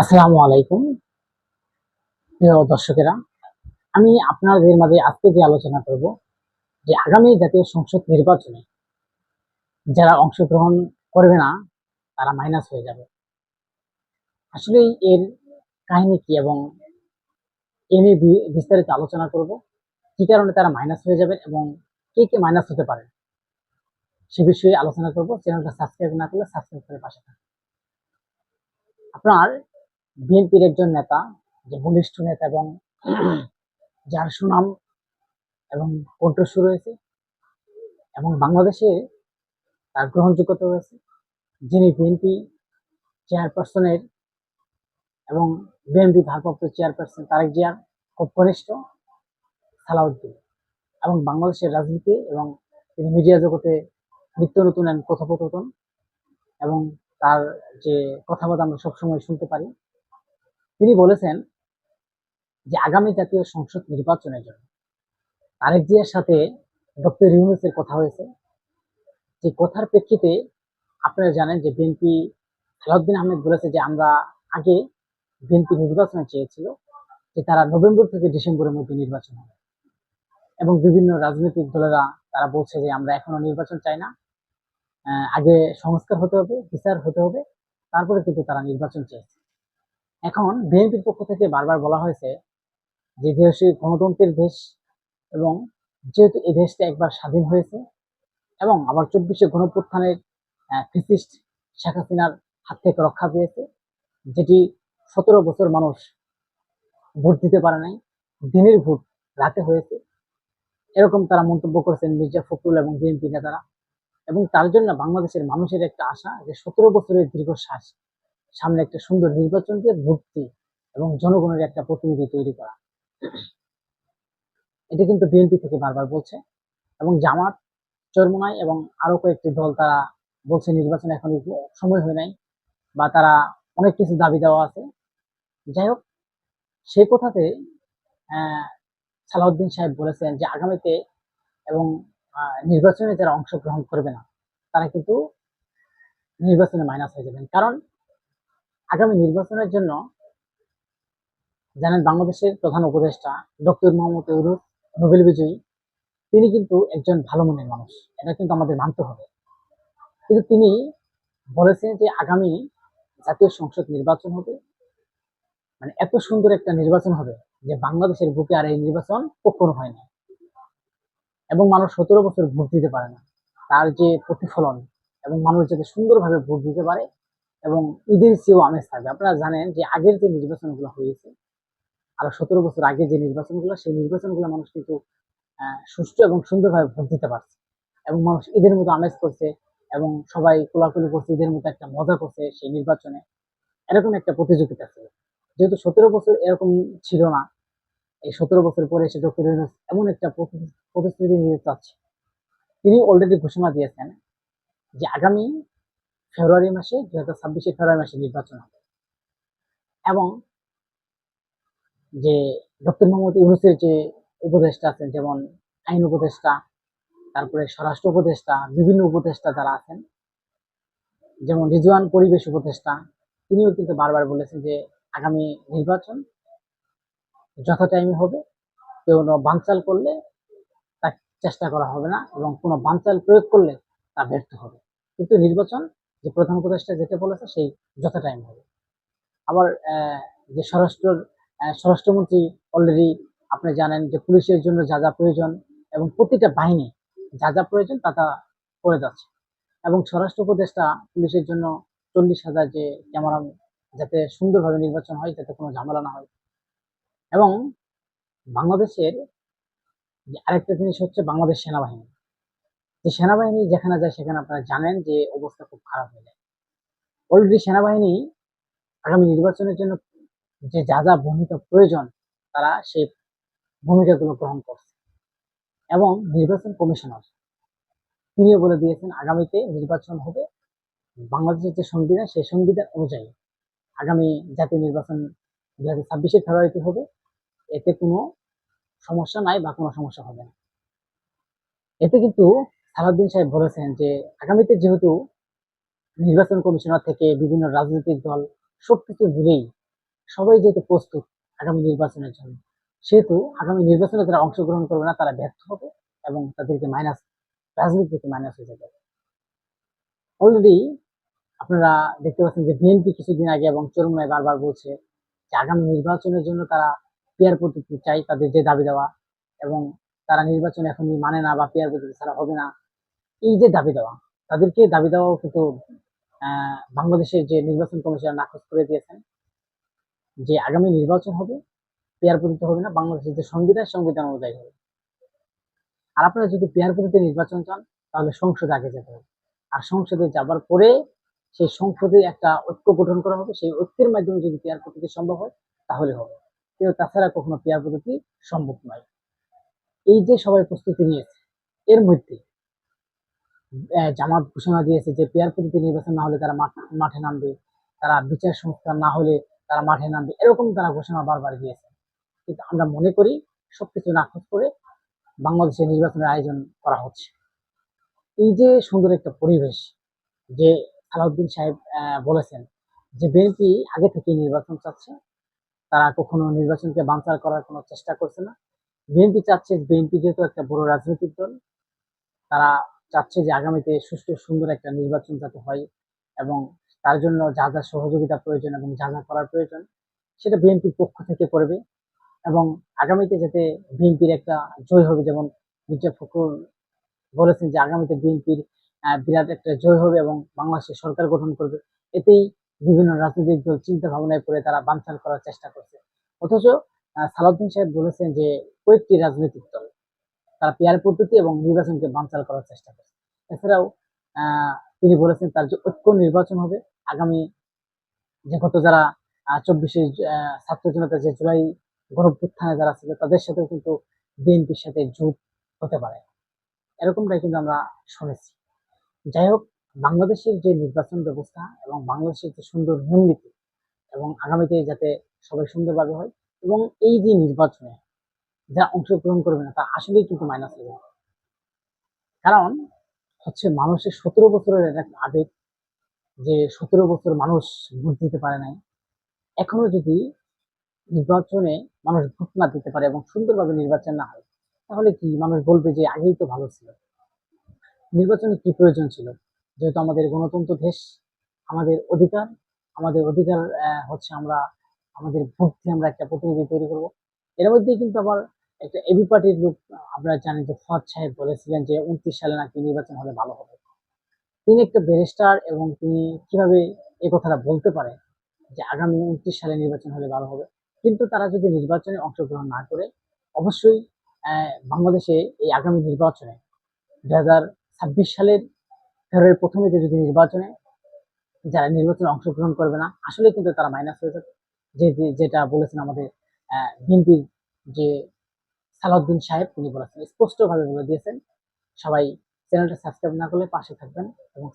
আসসালামু আলাইকুম। প্রিয় দর্শকেরা, আমি আপনাদের মাঝে আজকে যে আলোচনা করব, যে আগামী জাতীয় সংসদ নির্বাচনে যারা অংশগ্রহণ করবে না, তারা মাইনাস হয়ে যাবে। আসলে এর কাহিনী কি এবং এ নিয়ে বিস্তারিত আলোচনা করব, কি কারণে তারা মাইনাস হয়ে যাবে এবং কে কে মাইনাস হতে পারে, সে বিষয়ে আলোচনা করব। চ্যানেলটা সাবস্ক্রাইব না করলে সাবস্ক্রাইব করে পাশে থাকুন আপনার বিএনপির একজন নেতা, যে বলিষ্ঠ নেতা এবং যার সুনাম এবং কণ্ঠস্বর রয়েছে, এবং বাংলাদেশে তার গ্রহণযোগ্যতা রয়েছে, যিনি বিএনপি চেয়ারপারসনের এবং বিএনপি ভারপ্রাপ্ত চেয়ারপারসন তারেক জিয়ার খুব ঘনিষ্ঠ সালাউদ্দিন। এবং বাংলাদেশের রাজনীতি এবং তিনি মিডিয়া জগতে নিত্য নতুন কথোপকথন এবং তার যে কথাবার্তা আমরা সবসময় শুনতে পারি তিনি বলেছেন যে আগামী জাতীয় সংসদ নির্বাচনের জন্য তারেক জিয়ার সাথে ডক্টর ইউনুসের কথা হয়েছে। যে কথার প্রেক্ষিতে আপনারা জানেন যে বিএনপি সালাউদ্দিন আহমেদ বলেছে যে আমরা আগে বিএনপি নির্বাচনে চেয়েছিল যে তারা নভেম্বর থেকে ডিসেম্বরের মধ্যে নির্বাচন হবে। এবং বিভিন্ন রাজনৈতিক দলেরা তারা বলছে যে আমরা এখনও নির্বাচন চাই না। আগে সংস্কার হতে হবে, বিচার হতে হবে, তারপরে কিন্তু তারা নির্বাচন চেয়েছে। এখন বিএনপির পক্ষ থেকে বারবার বলা হয়েছে যে দেশে গণতন্ত্রের দেশ এবং যেহেতু এই দেশটা একবার স্বাধীন হয়েছে এবং আবার চব্বিশে গণপ্রত্থানের ফিসিস্ট শেখ হাসিনার হাত থেকে রক্ষা পেয়েছে, যেটি সতেরো বছর মানুষ ভোট দিতে পারে নাই, দিনের ভোট রাতে হয়েছে। এরকম তারা মন্তব্য করেছেন মির্জা ফখরুল এবং বিএনপি নেতারা। এবং তার জন্য বাংলাদেশের মানুষের একটা আশা যে সতেরো বছরের দীর্ঘশ্বাস সামনে একটা সুন্দর নির্বাচন দিয়ে ভর্তি এবং জনগণের একটা প্রতিনিধি তৈরি করা। এটা কিন্তু বিএনপি থেকে বারবার বলছে এবং জামাত, চরমনাই এবং আরও কয়েকটি দল তারা বলছে নির্বাচন এখন সময় হয় নাই বা তারা অনেক কিছু দাবি দেওয়া আছে। যাই হোক সেই কথাতে সালাউদ্দিন সাহেব বলেছেন যে আগামীতে এবং নির্বাচনে যারা অংশগ্রহণ করবে না। তারা কিন্তু নির্বাচনে মাইনাস হয়ে যাবেন। কারণ আগামী নির্বাচনের জন্য জানেন বাংলাদেশের প্রধান উপদেষ্টা ডক্টর মোহাম্মদ ইউরুফ নোবেল বিজয়ী। তিনি কিন্তু একজন ভালো মনের মানুষ। এটা কিন্তু আমাদের মানতে হবে। কিন্তু তিনি বলেছেন যে আগামী জাতীয় সংসদ নির্বাচন হবে। মানে এত সুন্দর একটা নির্বাচন হবে যে বাংলাদেশের বুকে আর এই নির্বাচন কখনো হয় না। এবং মানুষ সতেরো বছর ভোট দিতে পারে না। তার যে প্রতিফলন এবং মানুষ যাতে সুন্দরভাবে ভোট দিতে পারে এবং ঈদের চেয়েও আমেজ থাকবে। আপনারা জানেন যে আগের যে নির্বাচনগুলো হয়েছে, আরও সতেরো বছর আগে যে নির্বাচনগুলো, সেই নির্বাচনগুলো মানুষ কিন্তু সুষ্ঠু এবং সুন্দরভাবে ভোট দিতে পারছে। এবং মানুষ ঈদের মতো আমেজ করছে এবং সবাই কোলাকুলি করছে, ঈদের মতো একটা মজা করছে সেই নির্বাচনে। এরকম একটা প্রতিযোগিতা ছিল। যেহেতু সতেরো বছর এরকম ছিল না, এই সতেরো বছর পরে এসে ডক্টর এমন একটা প্রতিশ্রুতি নিতে চাচ্ছে তিনি অলরেডি ঘোষণা দিয়েছেন যে আগামী ফেব্রুয়ারি মাসে দুই হাজার ছাব্বিশে ফেব্রুয়ারি মাসে নির্বাচন হবে। এবং যে ডক্টর মোহাম্মদ ইউনুসের যে উপদেষ্টা আছেন, যেমন আইন উপদেষ্টা, তারপরে স্বরাষ্ট্র উপদেষ্টা, বিভিন্ন উপদেষ্টা যারা আছেন, যেমন রিজওয়ান পরিবেশ উপদেষ্টা, তিনিও কিন্তু বারবার বলেছেন যে আগামী নির্বাচন যথা টাইমে হবে। কেউ বানচাল করলে তার চেষ্টা করা হবে না এবং কোনো বানচাল প্রয়োগ করলে তা ব্যর্থ হবে। কিন্তু নির্বাচন যে প্রধান উপদেষ্টা যেতে বলেছে সেই যথা টাইম হবে। আবার যে স্বরাষ্ট্র স্বরাষ্ট্রমন্ত্রী অলরেডি আপনি জানেন যে পুলিশের জন্য যা যা প্রয়োজন এবং প্রতিটা বাহিনী যা যা প্রয়োজন তা তা করে যাচ্ছে। এবং স্বরাষ্ট্র উপদেষ্টা পুলিশের জন্য চল্লিশ হাজার যে ক্যামেরা যাতে সুন্দরভাবে নির্বাচন হয়, যাতে কোনো ঝামেলা না হয়। এবং বাংলাদেশের আরেকটা জিনিস হচ্ছে বাংলাদেশ সেনাবাহিনী। যে সেনাবাহিনী যেখানে যায় সেখানে আপনারা জানেন যে অবস্থা খুব খারাপ হয়ে যায়। অলরেডি সেনাবাহিনী আগামী নির্বাচনের জন্য যে যা যা ভূমিকা প্রয়োজন, তারা সেই ভূমিকাগুলো গ্রহণ করছে এবং নির্বাচন কমিশনার তিনিও বলে দিয়েছেন, আগামীতে নির্বাচন হবে বাংলাদেশের যে সংবিধান, সেই সংবিধান অনুযায়ী আগামী জাতীয় নির্বাচন দুই হাজার ছাব্বিশে ফেব্রুয়ারিতে হবে। এতে কোনো সমস্যা নাই বা কোনো সমস্যা হবে না। এতে কিন্তু সালাউদ্দিন সাহেব বলেছেন যে, আগামীতে যেহেতু নির্বাচন কমিশনার থেকে বিভিন্ন রাজনৈতিক দল সবকিছু মিলেই সবাই যেহেতু প্রস্তুত আগামী নির্বাচনের জন্য, সেহেতু আগামী নির্বাচনে যারা অংশগ্রহণ করবে না, তারা ব্যর্থ হবে এবং তাদেরকে মাইনাস রাজনীতি থেকে মাইনাস হয়ে যাবে। অলরেডি আপনারা দেখতে পাচ্ছেন যে বিএনপি কিছুদিন আগে এবং চরমনায় বারবার বলছে যে, আগামী নির্বাচনের জন্য তারা পেয়ার পদ্ধতি চাই, তাদের যে দাবি দেওয়া এবং তারা নির্বাচন এখনই মানে না বা পেয়ার পদ্ধতি ছাড়া হবে না। এই যে দাবি দেওয়া, তাদেরকে দাবি দেওয়াও কিন্তু বাংলাদেশের যে নির্বাচন কমিশন নাকচ করে দিয়েছেন যে আগামী নির্বাচন হবে, পেয়ার পদ্ধতি হবে না, বাংলাদেশের যে সংবিধান সংবিধান অনুযায়ী হবে। আর আপনারা যদি পেয়ার পদ্ধতি নির্বাচন চান, তাহলে সংসদে আগে যেতে হবে। আর সংসদে যাবার পরে সেই সংসদে একটা ঐক্য গঠন করা হবে, সেই ঐক্যের মাধ্যমে যদি পেয়ার পদ্ধতি সম্ভব হয়, তাহলে হবে। কিন্তু তাছাড়া কখনো পেয়ার পদ্ধতি সম্ভব নয়। এই যে সবাই প্রস্তুতি নিয়েছে, এর মধ্যে জামাত ঘোষণা দিয়েছে যে পেয়ার নির্বাচন না হলে তারা মাঠ- নামবে। তারা বিচার সংস্কার না হলে তারা মাঠে নামবে। এরকম তারা ঘোষণা বারবার দিয়েছে। কিন্তু আমরা মনে করি সবকিছু নাকচ করে বাংলাদেশে নির্বাচনের আয়োজন করা হচ্ছে। এই যে সুন্দর একটা পরিবেশ যে আলাউদ্দিন সাহেব বলেছেন যে বিএনপি আগে থেকে নির্বাচন চাচ্ছে, তারা কখনো নির্বাচনকে বাঞ্চার করার কোনো চেষ্টা করছে না। বিএনপি চাচ্ছে বিএনপি যেহেতু একটা বড় রাজনৈতিক দল, তারা চাচ্ছে যে আগামীতে সুষ্ঠু সুন্দর একটা নির্বাচন যাতে হয় এবং তার জন্য যা যা সহযোগিতা প্রয়োজন এবং যা যা করার প্রয়োজন, সেটা বিএনপির পক্ষ থেকে করবে এবং আগামীতে যাতে বিএনপির একটা জয় হবে, যেমন মির্জা ফখরুল বলেছেন যে আগামীতে বিএনপির বিরাট একটা জয় হবে এবং বাংলাদেশে সরকার গঠন করবে। এতেই বিভিন্ন রাজনৈতিক দল চিন্তা ভাবনায় করে তারা বানচাল করার চেষ্টা করছে। অথচ সালাউদ্দিন সাহেব বলেছেন যে কয়েকটি রাজনৈতিক দল তারা পেয়ার পদ্ধতি এবং নির্বাচনকে বানচাল করার চেষ্টা করছে। এছাড়াও তিনি বলেছেন তার যে ঐক্য নির্বাচন হবে আগামী যে গত যারা চব্বিশে ছাত্র জনতা যে জুলাই গণভ্যুত্থানে যারা ছিল, তাদের সাথেও কিন্তু বিএনপির সাথে যোগ হতে পারে। এরকমটাই কিন্তু আমরা শুনেছি। যাই হোক, বাংলাদেশের যে নির্বাচন ব্যবস্থা এবং বাংলাদেশের যে সুন্দর নিয়ম নীতি এবং আগামীতে যাতে সবাই সুন্দরভাবে হয় এবং এই যে নির্বাচনে যারা অংশগ্রহণ করবে না, তা আসলেই কিন্তু মাইনাস হয়ে যাবে কারণ হচ্ছে মানুষের সতেরো বছরের একটা আবেগ যে সতেরো বছর মানুষ ভোট দিতে পারে নাই, এখনও যদি নির্বাচনে মানুষ ভোট না দিতে পারে এবং সুন্দরভাবে নির্বাচন না হয়, তাহলে কি মানুষ বলবে যে আগেই তো ভালো ছিল? নির্বাচনে কি প্রয়োজন ছিল? যেহেতু আমাদের গণতন্ত্র দেশ, আমাদের অধিকার আমাদের অধিকার হচ্ছে আমরা, আমাদের ভোট দিয়ে আমরা একটা প্রতিনিধি তৈরি করব। এর মধ্যেই কিন্তু আবার একটা এবি পার্টির লোক আপনারা জানেন যে ফদ সাহেব বলেছিলেন যে উনত্রিশ সালে নাকি নির্বাচন হলে ভালো হবে। তিনি একটা ব্যারিস্টার এবং তিনি কীভাবে এই কথাটা বলতে পারে যে আগামী উনত্রিশ সালে নির্বাচন হলে ভালো হবে? কিন্তু তারা যদি নির্বাচনে অংশগ্রহণ না করে, অবশ্যই বাংলাদেশে এই আগামী নির্বাচনে দুই হাজার ছাব্বিশ সালের ফেব্রুয়ারির প্রথমে যদি নির্বাচনে যারা নির্বাচনে অংশগ্রহণ করবে না, আসলে কিন্তু তারা মাইনাস হয়ে যাবে। যে- যেটা বলেছেন আমাদের বিএনপির যে সালাউদ্দিন সাহেব তিনি বলেছেন, স্পষ্টভাবে বলে দিয়েছেন, সবাই চ্যানেলটা সাবস্ক্রাইব না করলে পাশে থাকবেন এবং